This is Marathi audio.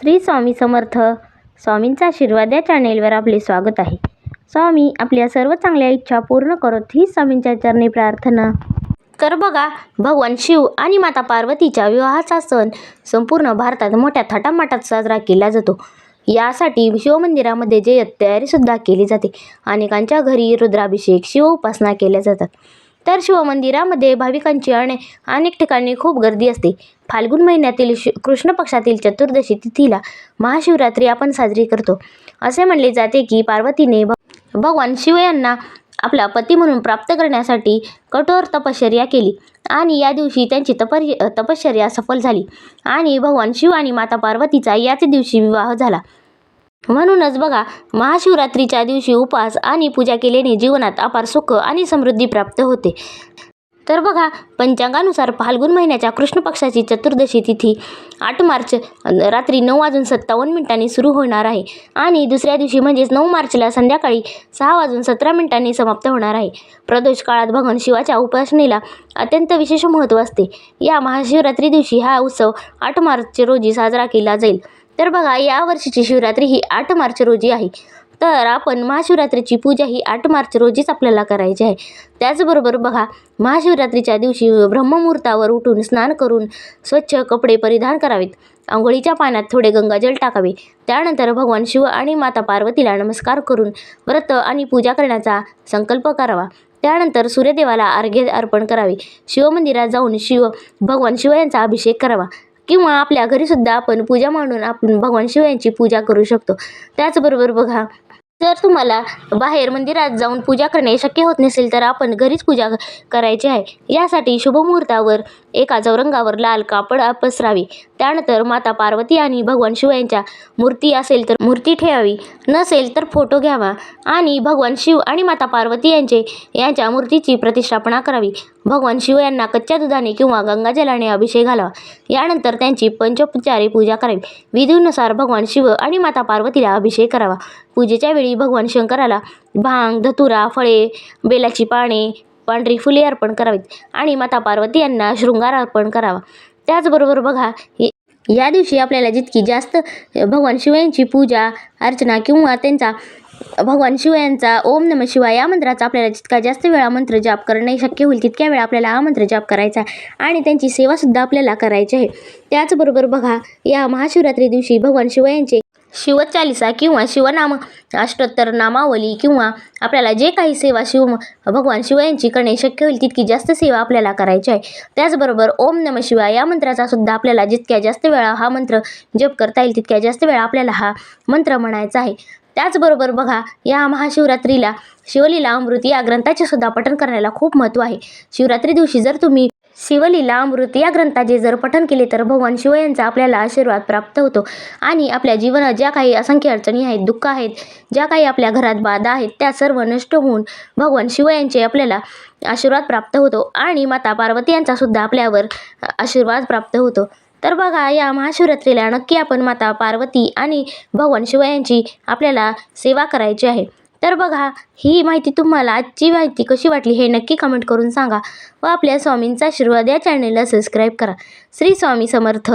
श्री स्वामी समर्थ. स्वामींचा आशीर्वाद या चॅनेलवर आपले स्वागत आहे. स्वामी आपल्या सर्व चांगल्या इच्छा पूर्ण करत ही स्वामींच्या चरणी प्रार्थना. तर बघा भगवान शिव आणि माता पार्वतीच्या विवाहाचा सण संपूर्ण भारतात मोठ्या थाटामाटात साजरा केला जातो. यासाठी शिवमंदिरामध्ये जे तयारीसुद्धा केली जाते. अनेकांच्या घरी रुद्राभिषेक शिव उपासना केल्या जातात. तर शिवमंदिरामध्ये भाविकांची अने अनेक ठिकाणी खूप गर्दी असते. फाल्गुन महिन्यातील शि कृष्ण पक्षातील चतुर्दशी तिथीला महाशिवरात्री आपण साजरी करतो. असे म्हणले जाते की पार्वतीने भगवान शिव यांना आपला पती म्हणून प्राप्त करण्यासाठी कठोर तपश्चर्या केली आणि या दिवशी त्यांची तपर तपश्चर्या सफल झाली आणि भगवान शिव आणि माता पार्वतीचा याच दिवशी विवाह झाला. म्हणूनच बघा महाशिवरात्रीच्या दिवशी उपवास आणि पूजा केल्याने जीवनात अपार सुख आणि समृद्धी प्राप्त होते. तर बघा पंचांगानुसार फाल्गुन महिन्याच्या कृष्ण पक्षाची चतुर्दशी तिथी आठ मार्च रात्री नऊ वाजून सत्तावन्न मिनिटांनी सुरू होणार आहे. आणि दुसऱ्या दिवशी म्हणजेच नऊ मार्चला संध्याकाळी सहा वाजून सतरा मिनिटांनी समाप्त होणार आहे. प्रदोष काळात भगवान शिवाच्या उपासनेला अत्यंत विशेष महत्त्व असते. या महाशिवरात्री दिवशी हा उत्सव आठ मार्च रोजी साजरा केला जाईल. तर बघा या वर्षीची शिवरात्री ही आठ मार्च रोजी आहे. तर आपण महाशिवरात्रीची पूजा ही आठ मार्च रोजीच आपल्याला करायची आहे. त्याचबरोबर बघा महाशिवरात्रीच्या दिवशी ब्रह्ममुहूर्तावर उठून स्नान करून स्वच्छ कपडे परिधान करावेत. आंघोळीच्या पाण्यात थोडे गंगाजल टाकावे. त्यानंतर भगवान शिव आणि माता पार्वतीला नमस्कार करून व्रत आणि पूजा करण्याचा संकल्प करावा. त्यानंतर सूर्यदेवाला अर्घ्य अर्पण करावे. शिवमंदिरात जाऊन शिव भगवान शिव यांचा अभिषेक करावा. किंवा आपल्या घरीसुद्धा आपण पूजा मांडून आपण भगवान शिव यांची पूजा करू शकतो. त्याचबरोबर बघा जर तुम्हाला बाहेर मंदिरात जाऊन पूजा करणे शक्य होत नसेल तर आपण घरीच पूजा करायची आहे. यासाठी शुभमुहूर्तावर एका चौरंगावर लाल कापड पसरावे. त्यानंतर माता पार्वती आणि भगवान शिव यांच्या मूर्ती असेल तर मूर्ती ठेवावी. नसेल तर फोटो घ्यावा. आणि भगवान शिव आणि माता पार्वती यांचे यांच्या मूर्तीची प्रतिष्ठापना करावी. भगवान शिव यांना कच्च्या दुधाने किंवा गंगाजलाने अभिषेक घालावा. यानंतर त्यांची पंचोपचारे पूजा करावी. विधीनुसार भगवान शिव आणि माता पार्वतीला अभिषेक करावा. पूजेच्या वेळी भगवान शंकराला भांग धतुरा फळे बेलाची पाने पांढरी फुले अर्पण करावीत आणि माता पार्वती यांना शृंगार अर्पण करावा. त्याचबरोबर बघा या दिवशी आपल्याला जितकी जास्त भगवान शिव यांची पूजा अर्चना किंवा त्यांचा भगवान शिव यांचा ओम नम शिवाय या मंत्राचा आपल्याला जितका जास्त वेळा मंत्र जाप करणे शक्य होईल तितक्या वेळा आपल्याला हा मंत्र जाप करायचा आणि त्यांची सेवासुद्धा आपल्याला करायची आहे. त्याचबरोबर बघा या महाशिवरात्री दिवशी भगवान शिव यांचे शिवचालिसा किंवा शिवनाम अष्टोत्तर नामावली किंवा आपल्याला जे काही सेवा शिव भगवान शिव यांची करणे शक्य होईल तितकी जास्त सेवा आपल्याला करायची आहे. त्याचबरोबर ओम नम शिवाय या मंत्राचा सुद्धा आपल्याला जितक्या जास्त वेळा हा मंत्र जप करता येईल तितक्या जास्त वेळा आपल्याला हा मंत्र म्हणायचा आहे. त्याचबरोबर बघा या महाशिवरात्रीला शिवलीला अमृत या ग्रंथाचे सुद्धा पठण करण्याला खूप महत्त्व आहे. शिवरात्री दिवशी जर तुम्ही शिवलीला अमृत या ग्रंथाचे जर पठन केले तर भगवान शिव यांचा आपल्याला आशीर्वाद प्राप्त होतो. आणि आपल्या जीवनात ज्या काही असंख्य अडचणी आहेत दुःख आहेत ज्या काही आपल्या घरात बाधा आहेत त्या सर्व नष्ट होऊन भगवान शिव यांचे आपल्याला आशीर्वाद प्राप्त होतो आणि माता पार्वती यांचा सुद्धा आपल्यावर आशीर्वाद प्राप्त होतो. तर बघा या महाशिवरात्रीला नक्की आपण माता पार्वती आणि भगवान शिव यांची आपल्याला सेवा करायची आहे. तर बघा ही माहिती तुम्हाला आजची माहिती कशी वाटली हे नक्की कमेंट करून सांगा व आपल्या स्वामींचा आशीर्वाद या चॅनेलला सबस्क्राईब करा. श्री स्वामी समर्थ.